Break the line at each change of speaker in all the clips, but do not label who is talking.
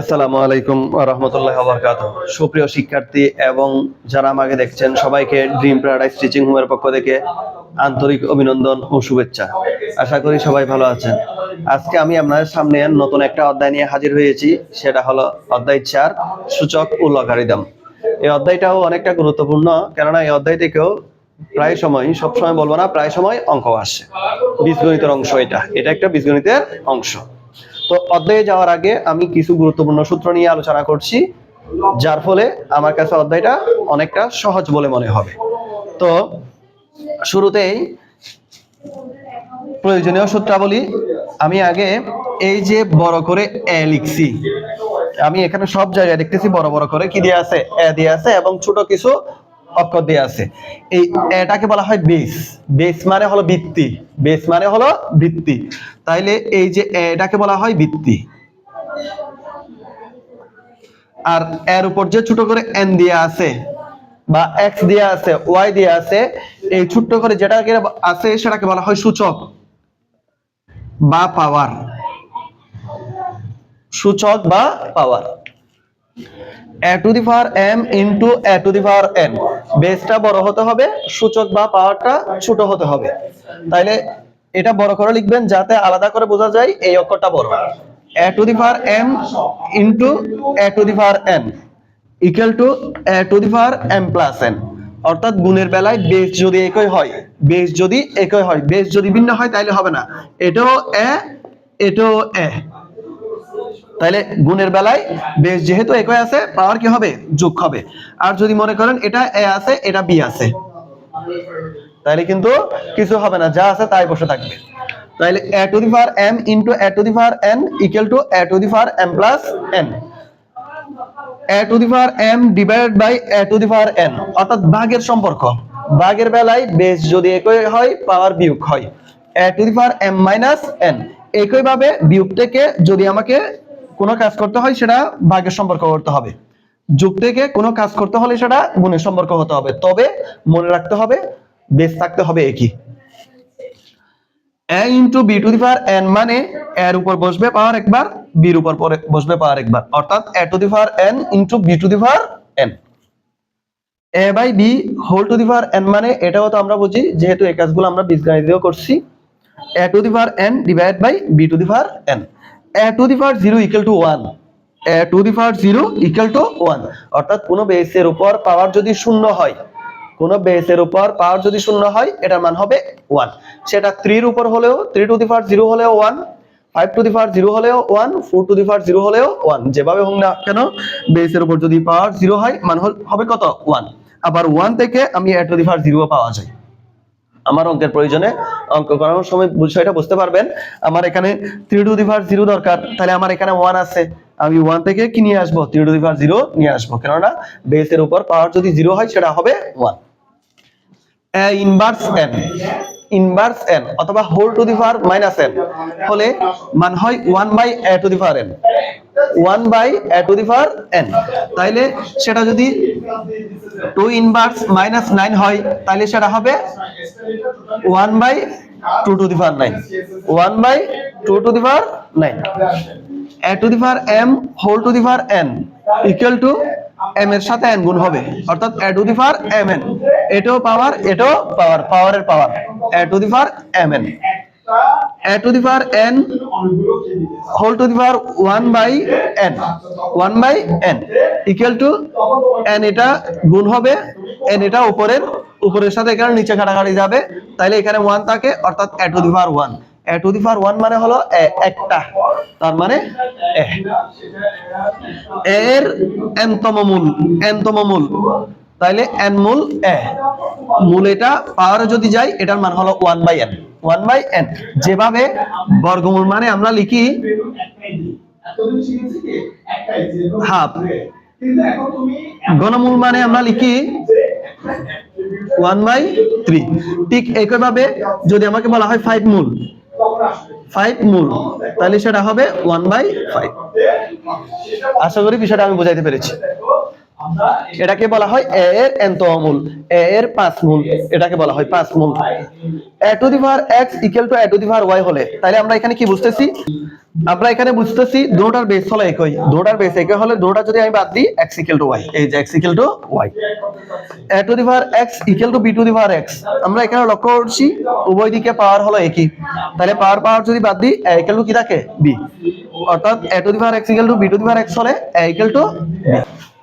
আসসালামু আলাইকুম রহমতুল্লাহ বরকাত সুপ্রিয় শিক্ষার্থী এবং যারা আমাকে দেখছেন, সবাইকে ড্রিম প্যারাডাইস টিচিং হোমের পক্ষ থেকে আন্তরিক অভিনন্দন ও শুভেচ্ছা। আশা করি সবাই ভালো আছেন। আজকে আমি আপনাদের সামনে নতুন একটা অধ্যায় নিয়ে হাজির হয়েছি, সেটা হলো অধ্যায় চার, সূচক ও লগারিদম। এই অধ্যায়টাও অনেকটা গুরুত্বপূর্ণ, কেননা এই অধ্যায় থেকেও প্রায় সময়, সবসময় বলব না, প্রায় সময় অঙ্ক আসে। বীজগণিতের অংশ এটা। এটা একটা বীজগণিতের অংশ। তো অধ্যায়ে যাওয়ার আগে আমি কিছু গুরুত্বপূর্ণ সূত্র নিয়ে আলোচনা করছি, যার ফলে আমার কাছে অধ্যায়টা অনেকটা সহজ বলে মনে হবে। তো শুরুতেই প্রয়োজনীয় সূত্রাবলী, আমি আগে এই যে বড় করে এ লিখছি। আমি এখানে সব জায়গায় দেখতেছি বড় বড় করে কি দিয়ে আছে? এ দিয়ে আছে এবং ছোট কিছু অক্ষর দিয়ে আছে। এই এটাকে বলা হয় বেস বেস মানে হলো ভিত্তি। বেস মানে হলো ভিত্তি। তাইলে এই যে এটাকে বলা হয় ভিত্তি। আর এর উপর যে ছোট করে এন দিয়ে আছে বা এক্স দিয়ে আছে ওয়াই দিয়ে আছে, এই ছোট্ট করে যেটাকে আছে সেটাকে বলা হয় সূচক বা পাওয়ার সূচক বা power A to the power M into A to the power N বেসটা বড় হতে হবে, সূচক বা পাওয়ারটা ছোট হতে হবে। তাইলে এটা বড় করে লিখবেন যাতে আলাদা করে বোঝা যায় এই অক্ষরটা বড়। A to the power M into A to the power N equal to A to the power M plus N অর্থাৎ গুণের বেলায় বেস যদি একই হয় বেস যদি একই হয় বেস যদি ভিন্ন হয় তাহলে হবে না। এটাও এ এটাও এ তাহলে গুণের বেলায় বেশ যেহেতু একই আছে, পাওয়ার কি হবে? যোগ হবে। আর যদি মনে করেন এটা এ আছে, এটা বি আছে তাহলে কিন্তু কিছু হবে না, যা আছে তাই বসে থাকবে। তাহলে A to the power M into A to the power N equal to A to the power M plus N A to the power M divided by A to the power N অর্থাৎ ভাগের সম্পর্ক। ভাগের বেলায় base যদি একই হয়, power বিয়োগ হয়। A to the power M minus N একইভাবে বিয়োগ থেকে যদি আমাকে কোনো কাজ করতে হয় সেটা ভাগের সম্পর্ক করতে হবে। যোগ থেকে কোনো কাজ করতে হলে সেটা গুণের সম্পর্ক হতে হবে। তবে মনে রাখতে হবে বেশ থাকতে হবে একই। A into B to the power N মানে এর উপর বসবে পাওয়ার একবার বির উপর পরে বসবে পাওয়ার একবার। অর্থাৎ A to the power N into B to the power N A by B whole to the power N মানে এটাও তো আমরা বুঝি, যেহেতু এই কাজগুলো আমরা বীজগণিতেও করছি। A to the power N divide by B to the power N A to the power zero equal to one A to the power zero equal to one অর্থাৎ কোনো বেসের উপর পাওয়ার যদি শূন্য হয়, কোন বেসের উপর পাওয়ার যদি শূন্য হয়, এটার মান হবে ওয়ান সেটা থ্রির উপর হলেও three to the power zero হলেও one five to the power zero হলেও one four to the power zero হলেও ওয়ান যেভাবে হোক না কেন বেসের উপর যদি পাওয়ার জিরো হয়, মান হবে কত? ওয়ান আবার ওয়ান থেকে আমি এ টু দি পাওয়ার জিরো পাওয়া যায়। আমার অঙ্কের প্রয়োজনে অঙ্ক করানোর সময় বিষয়টা বুঝতে পারবেন। আমার এখানে three to the power zero দরকার। তাহলে আমার এখানে ওয়ান আছে। আমি ওয়ান থেকে কি নিয়ে আসব? Three to the power zero নিয়ে আসব। কেননা বেসের উপর পাওয়ার যদি জিরো হয়, সেটা হবে one inverse N inverse N অথবা whole to the power minus N হলে মান হয় one by A to the power N one by A to the N তাইলে সেটা যদি টু ইনভার্স মাইনাস নাইন হয় তাহলে সেটা হবে one by two to the power nine. One by two to the power nine. A to the power M whole to the power N equal to M এর সাথে N গুণ হবে। অর্থাৎ A to the power M N. এটাও power এটাও power, পাওয়ারের power. A to the power M N. A to the power N whole to the power one by N one by N equal to N এটা গুণ হবে N এটা উপরের উপরের সাথে এখানে নিচে কাটাকাটি যাবে। তাইলে এখানে ওয়ান থাকে, অর্থাৎ A to the power one A to the power one মানে হলো একটা। তার মানে এর এনতম মূল এনতম মূল। তাইলে এন মূল এ মূল এটা পাওয়ারে যদি যাই, এটার মান হলো one by N one by N যেভাবে বর্গমূল মানে আমরা লিখি হাফ ঘনমূল মানে আমরা লিখি ওয়ান বাই থ্রি ঠিক একইভাবে যদি আমাকে বলা হয় ফাইভ মূল। ফাইভ মূল। তাহলে সেটা হবে ওয়ান বাই ফাইভ আশা করি বিষয়টা আমি বোঝাইতে পেরেছি। এটাকে বলা হয় এ এর এন্ত মূল এ এর পাঁচ মূল। এটাকে বলা হয় পাঁচ মূল। A to the power X equal to A to the power Y হলে তাহলে আমরা এখানে কি বুঝতেছি? আমরা এখানে বুঝতেছি দুটার বেস হলো একই। দুটার বেস একই হলে দুটা যদি আমি বাদ দিই এক্স ইকুয়াল টু ওয়াই। এই যে X equal to Y. A to the power X equal to B to the power X. আমরা এখানে লক্ষ্য করছি উভয় দিকে পাওয়ার হলো একই। তাহলে পাওয়ার পাওয়ার যদি বাদ দিই এ ইকুয়াল টু কি থাকে? বি। অর্থাৎ A to the power X equal to B to the power X হলে এ ইকুয়াল টু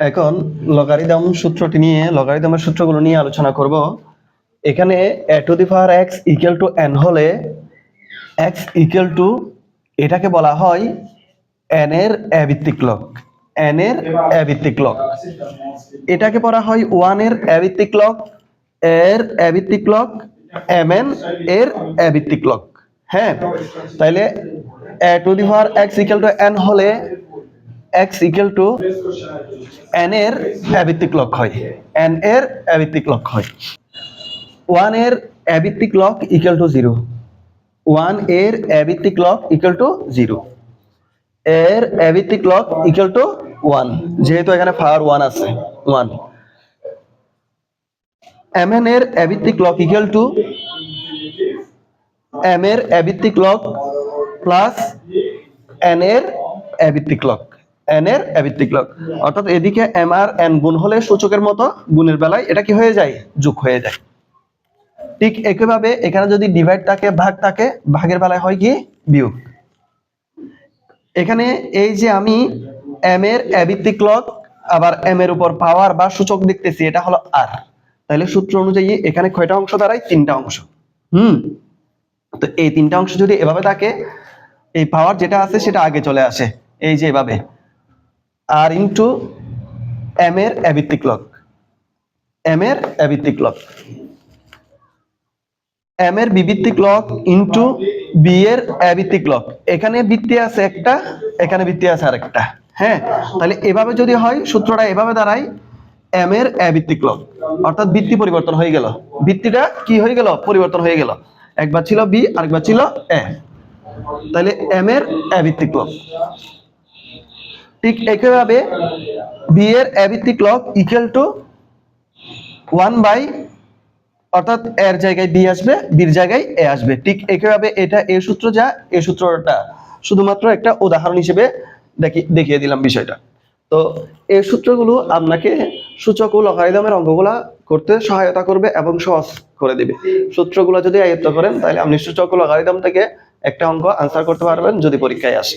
এখন লগারিদম সূত্রটি নিয়ে লগারিদমের সূত্রগুলো নিয়ে আলোচনা করব। এখানে A to the power X equal to N হলে এক্স ইকুয়াল টু এটাকে বলা হয় এন এর এ ভিত্তিক লক এন এর এ ভিত্তিক লক এটাকে বলা হয় ওয়ানের এ ভিত্তিক লক এর এ ভিত্তিক লক এম এন এর এ ভিত্তিক লক হ্যাঁ তাইলে A to the power X equal to N হলে এক্স ইকুয়াল টু এন এর অ্যাভিত্তিক লক হয়। এন এর অ্যাভিত্তিক লক হয়। ওয়ানের অ্যাভিত্তিক লক ইকুয়াল টু জিরো ওয়ানের অ্যাভিত্তিক লক ইকুয়াল টু জিরো এর অ্যাভিত্তিক লক ইকুয়াল টু ওয়ান যেহেতু এখানে ফার ওয়ান আছে ওয়ান এম এন এর অ্যাভিত্তিক লক ইকুয়াল টু এম এর অ্যাভিত্তিক লক প্লাস এন এর অ্যাভিত্তিক লক এন এর অ্যাভিত্তিক লক অর্থাৎ এদিকে এম আর এন গুণ হলে সূচকের মতো গুণের বেলায় এটা কি হয়ে যায়? যোগ হয়ে যায়। ঠিক একইভাবে এখানে যদি ডিভাইড থাকে, ভাগ থাকে, ভাগের বেলায় হয় কি? বিয়োগ। এখানে এই যে আমি এম এর অ্যাভিত্তিক লক আবার এম এর উপর পাওয়ার বা সূচক দেখতেছি, এটা হলো আর তাহলে সূত্র অনুযায়ী এখানে কয়টা অংশ দাঁড়ায়? তিনটা অংশ। হুম? তো এই তিনটা অংশ যদি এভাবে থাকে, এই পাওয়ার যেটা আছে সেটা আগে চলে আসে। এই যে এভাবে। আর ইন্টু এম এর অ্যাভিত্তিক লক এম এর অ্যাভিত্তিক লক এম এর বিভিত্তিক লক ইন্টু বি এর অ্যাভিত্তিক লক এখানে বৃত্তি আছে একটা, এখানে বৃত্তি আছে আরেকটা হ্যাঁ? তাহলে এভাবে যদি হয়, সূত্রটা এভাবে দাঁড়ায় এম এর অ্যাভিত্তিক লক অর্থাৎ বৃত্তি পরিবর্তন হয়ে গেল। বৃত্তিটা কি হয়ে গেল? পরিবর্তন হয়ে গেল। একবার ছিল বি আরেকবার ছিল এ তাহলে এম এর অ্যাভিত্তিক লক ঠিক একইভাবে বি এর অ্যাভিত্তিক log equal to one by অর্থাৎ এর জায়গায় বি আসবে বির জায়গায় এ আসবে। ঠিক একইভাবে এটা, এ সূত্র যা, এ সূত্রটা। শুধুমাত্র একটা উদাহরণ হিসেবে দেখি, দেখিয়ে দিলাম বিষয়টা। তো এই সূত্রগুলো আপনাকে সূচক ও লগারিদমের অঙ্কগুলা করতে সহায়তা করবে এবং সহজ করে দিবে। সূত্রগুলো যদি আয়ত্ত করেন, তাহলে আপনি সূচক ও লগারিদম থেকে একটা অঙ্ক আনসার করতে পারবেন যদি পরীক্ষায় আসে।